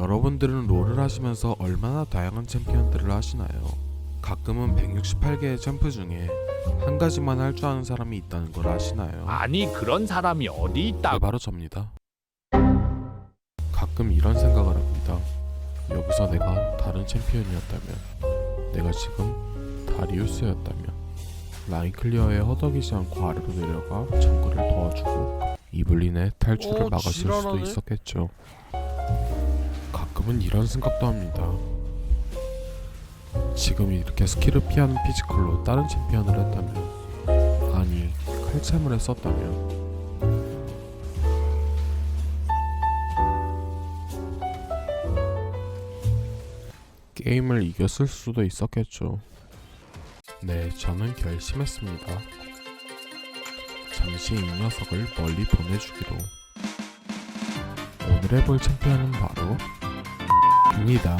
여러분들은 롤을 하시면서 얼마나 다양한 챔피언들을 하시나요? 가끔은 168개의 챔프 중에 한 가지만 할 줄 아는 사람이 있다는 걸 아시나요? 아니 그런 사람이 어디 네, 있다고 바로 접니다. 가끔 이런 생각을 합니다. 여기서 내가 다른 챔피언이었다면, 내가 지금 다리우스였다면, 라인 클리어에 허덕이지 않고 아래로 내려가 정글을 도와주고 이블린의 탈출을 어, 막았을 수도 지랄하네. 있었겠죠. 가끔은 이런 생각도 합니다. 지금 이렇게 스킬을 피하는 피지컬로 다른 챔피언을 했다면, 아니 칼챔을 했었다면. 게임을 이겼을 수도 있었겠죠. 네, 저는 결심했습니다. 잠시 이 녀석을 멀리 보내주기로. 오늘 해볼 챔피언은 바로 입니다.